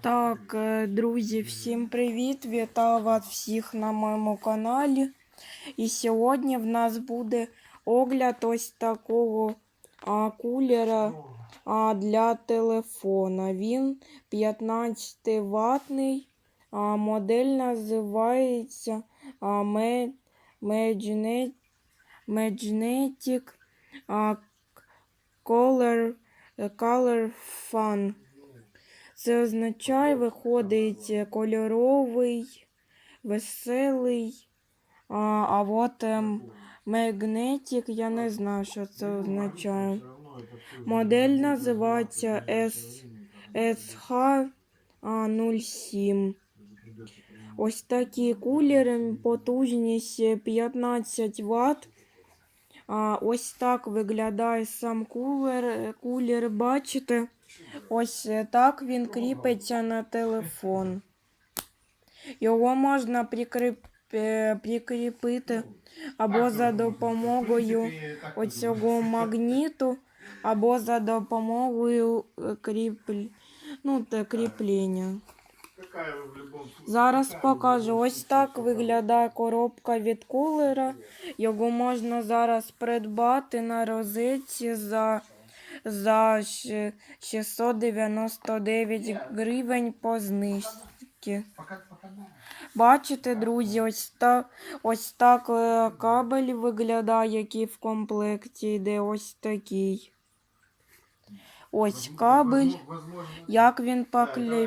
Так, е, друзі, всім привіт! Вітаю вас всіх на моєму каналі. І сьогодні в нас буде огляд ось такого а, кулера а, для телефона. Він 15 ватний. А, модель називається а, Magnetic а, Color, Color Fun. Це означає, виходить кольоровий, веселий. А, а от ем, магнетик, я не знаю, що це означає. Модель називається SH07. Ось такі кулери, потужність 15 Вт. А, ось так виглядає сам кулер. Кулер, бачите? Ось е, так він кріпиться на телефон. Його можна прикріп... е, прикріпити або за допомогою оцього магніту, або за допомогою е, ну, те, кріплення. Зараз покажу. Ось так виглядає коробка від кулера. Його можна зараз придбати на розетці за, за 699 гривень по знижці. Бачите, друзі, ось так, ось так е, кабель виглядає, який в комплекті йде ось такий. Ось кабель. Як він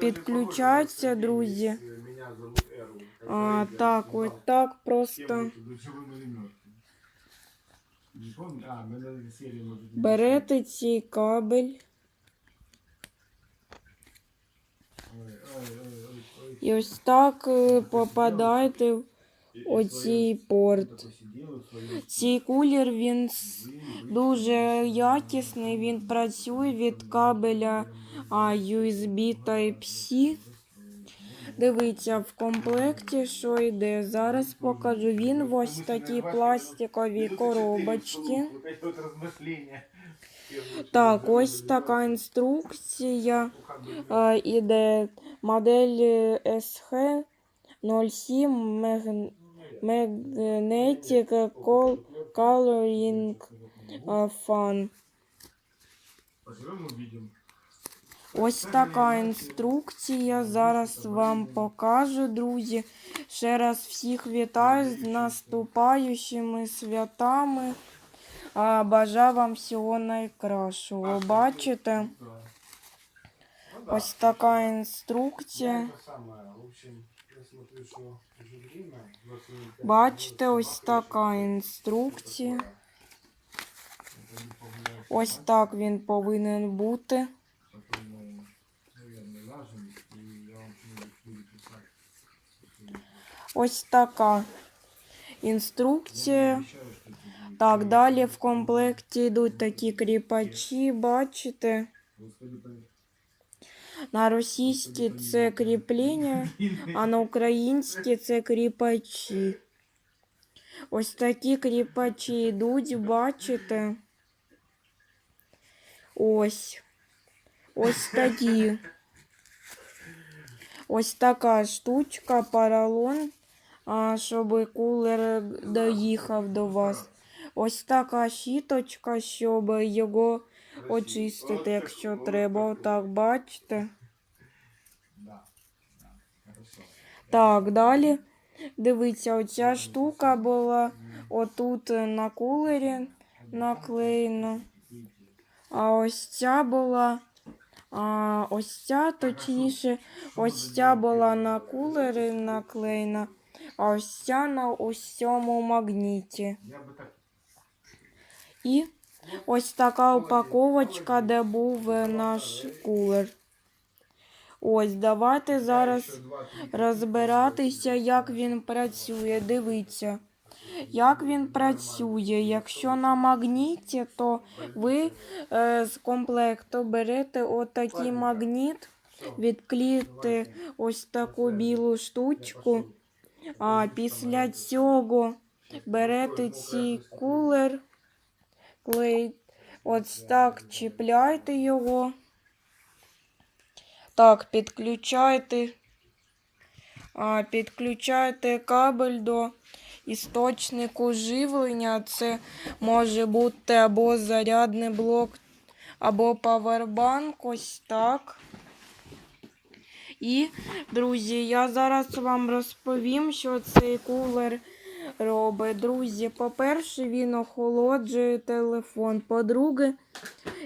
підключається, друзі. Эрл. А, так, ось так просто. Берете цей кабель і ось так е, попадаєте в оцій порт. Цей кулер він дуже якісний, він працює від кабеля USB Type-C. Дивіться, в комплекті, що йде. Зараз покажу. Він в ось такій пластиковій коробочці. Так, ось така інструкція. Е, Іде модель SH 07 Mag- Magnetic Col- Coloring е, Fun. Поживем увидим. Ось така інструкція. Зараз вам покажу, друзі. Ще раз всіх вітаю з наступаючими святами. Бажаю вам всього найкращого. Бачите? Ось така інструкція. это самое, в общем, я смотрю, что уже время. 25 Бачите, ось така інструкція. Ось так він повинен бути. Ось така інструкція. Так, далі в комплекті йдуть такі кріпачі, бачите? На російській це кріплення, а на українській це кріпачі. Ось такі кріпачі йдуть, бачите? Ось. Ось такі. Ось така штучка, поролон, щоб кулер доїхав до вас. Ось така щіточка, щоб його очистити, якщо треба. Отак, бачите? Так, далі. Дивіться, оця штука була отут на кулері наклеєна. А ось ця була. А ось ця, точніше, ось ця була на кулері наклеєна, а ось ця на ось цьому магніті. І ось така упаковочка, де був е, наш кулер. Ось, давайте зараз розбиратися, як він працює. Дивіться, як він працює. Якщо на магніті, то ви е, з комплекту берете отакий магніт, відклієте ось таку білу штучку. А після цього берете цей кулер, ось так чіпляйте його. Так, підключайте. А, підключайте кабель до істочнику живлення. Це може бути або зарядний блок, або павербанк. Ось так. І, друзі, я зараз вам розповім, що цей кулер робить. Друзі, по-перше, він охолоджує телефон. По-друге,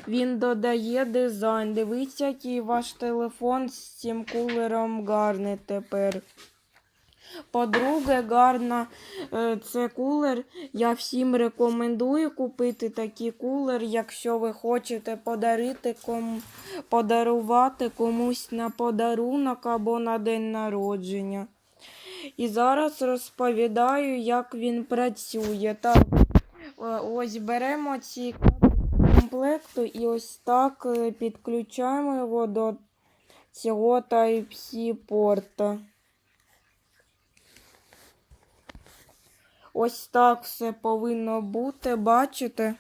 він додає дизайн. Дивіться, який ваш телефон з цим кулером гарний тепер. По-друге, гарна е, це кулер. Я всім рекомендую купити такий кулер, якщо ви хочете подарити кому, подарувати комусь на подарунок або на день народження. І зараз розповідаю, як він працює. Так, е, ось беремо ці кабелі комплекту і ось так е, підключаємо його до цього Type-C порта. Ось так все повинно бути, бачите?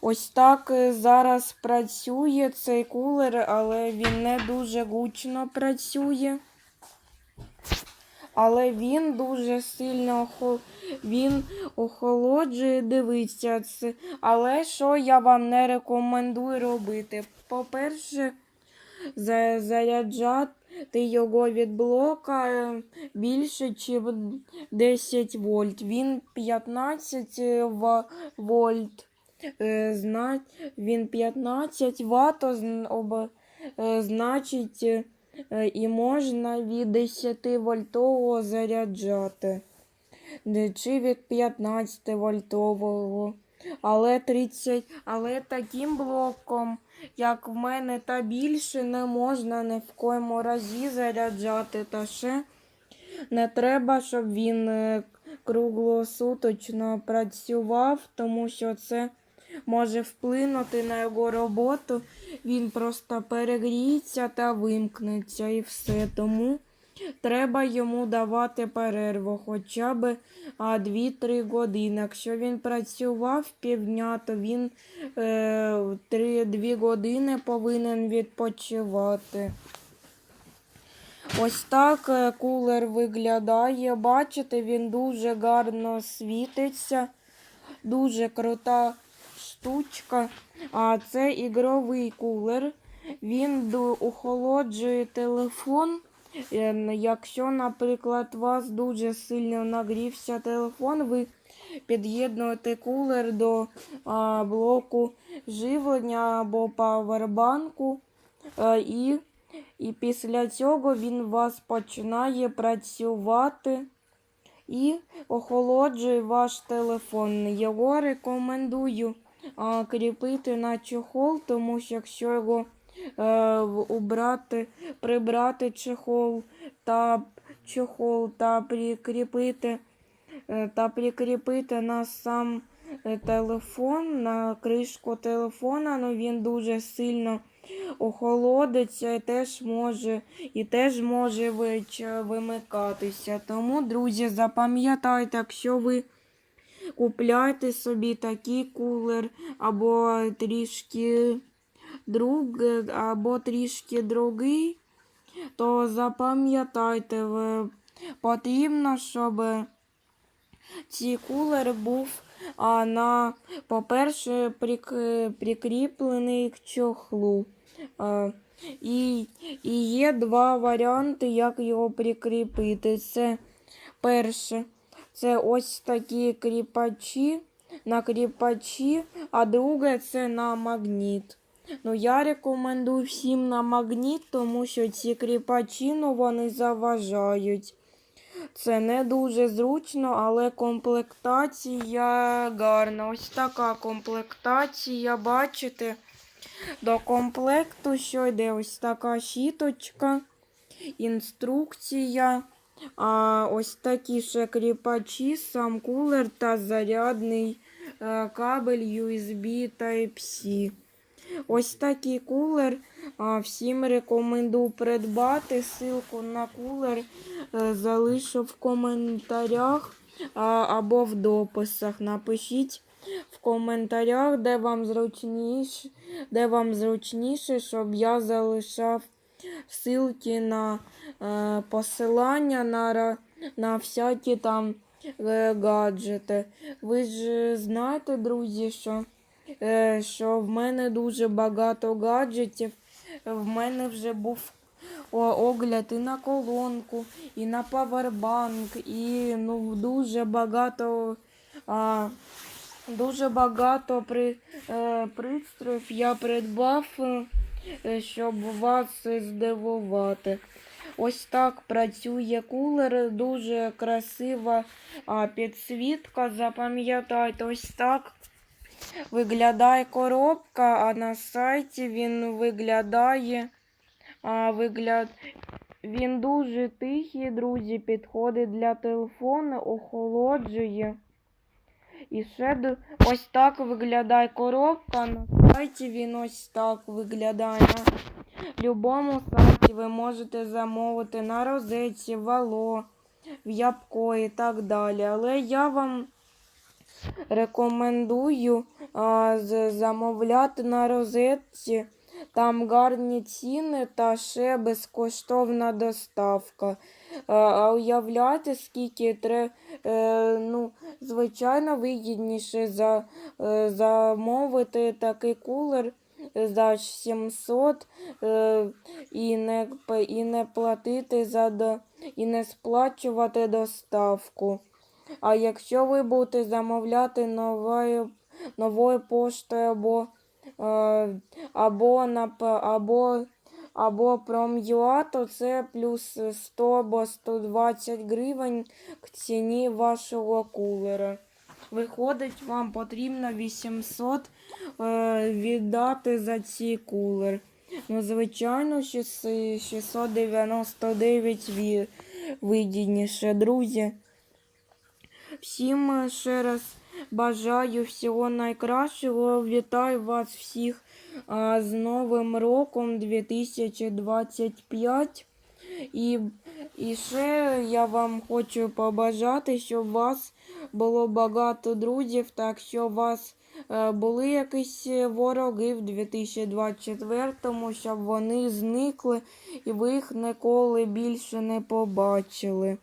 Ось так е, зараз працює цей кулер, але він не дуже гучно працює. Але він дуже сильно охо... він охолоджує, дивіться це. Але що я вам не рекомендую робити? По-перше, заряджати його від блока е, більше, ніж 10 вольт. Він 15 вольт. Е. Він 15 ватт, е, значить, е, і можна від 10 вольтового заряджати. Чи від 15 вольтового. Але 30, але таким блоком, як в мене та більше, не можна ні в коєму разі заряджати. Та ще не треба, щоб він е, круглосуточно працював, тому що це може вплинути на його роботу. Він просто перегріється та вимкнеться і все. Тому треба йому давати перерву хоча б 2-3 години. Якщо він працював півдня, то він е, 3-2 години повинен відпочивати. Ось так е, кулер виглядає. Бачите, він дуже гарно світиться. Дуже крута штучка. А це ігровий кулер. Він охолоджує телефон. Е, Якщо, наприклад, у вас дуже сильно нагрівся телефон, ви під'єднуєте кулер до а, блоку живлення або павербанку. Е, і, і після цього він у вас починає працювати і охолоджує ваш телефон. Його рекомендую а, кріпити на чохол, тому що якщо його е, убрати, прибрати чохол та чохол та прикріпити е, та прикріпити на сам е, телефон, на кришку телефона, ну він дуже сильно охолодиться і теж може, і теж може вимикатися. Тому, друзі, запам'ятайте, якщо ви купляєте собі такий кулер або трішки друг, або трішки другий, то запам'ятайте, потрібно, щоб цей кулер був на, по-перше, прик, прикріплений к чохлу. І, і є два варіанти, як його прикріпити. Це перше, це ось такі кріпачі на кріпачі, а друге це на магніт. Ну, я рекомендую всім на магніт, тому що ці кріпачі ну, вони заважають. Це не дуже зручно, але комплектація гарна. Ось така комплектація, бачите? До комплекту, що йде ось така щіточка, інструкція. А ось такі ще кріпачі, сам кулер та зарядний е, кабель USB Type-C. Ось такий кулер. Всім рекомендую придбати. Ссылку на кулер е, залишу в коментарях або в дописах. Напишіть, в коментарях, де вам зручніше, де вам зручніше, щоб я залишав ссылки на е, посилання на, на всякі там е, гаджети. Ви ж знаєте, друзі, що, що в мене дуже багато гаджетів. В мене вже був огляд і на колонку, і на павербанк, і ну, дуже багато. А, Дуже багато при, е, пристроїв я придбав, е, щоб вас здивувати. Ось так працює кулер, дуже красива підсвітка. Запам'ятайте, ось так виглядає коробка, а на сайті він виглядає. А, вигляд... Він дуже тихий, друзі, підходить для телефону, охолоджує. І ще ось так виглядає коробка. На сайті він ось так виглядає. На будь-якому сайті ви можете замовити на розетці, вало, в Ябко і так далі. Але я вам рекомендую а, замовляти на розетці. Там гарні ціни та ще безкоштовна доставка. А, уявляєте, скільки треба, е, ну, звичайно, вигідніше за, е, замовити такий кулер за 700 е, і, не, і не платити за і не сплачувати доставку. А якщо ви будете замовляти новою, новою поштою або, е, або, на, або, або Prom.ua, то це плюс 100 або 120 гривень к ціні вашого кулера. Виходить, вам потрібно 800 е, віддати за цей кулер. Ну, звичайно, 699 ві- вигідніше, друзі. Всім е, ще раз бажаю всього найкращого. Вітаю вас всіх а, з Новим роком 2025. І, і ще я вам хочу побажати, щоб у вас було багато друзів, так що у вас е, були якісь вороги в 2024-му, щоб вони зникли і ви їх ніколи більше не побачили.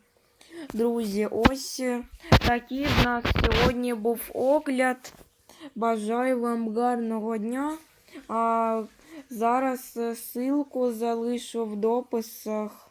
Друзі, ось е, такий в нас сьогодні був огляд. Бажаю вам гарного дня. А зараз е, ссылку залишу в дописах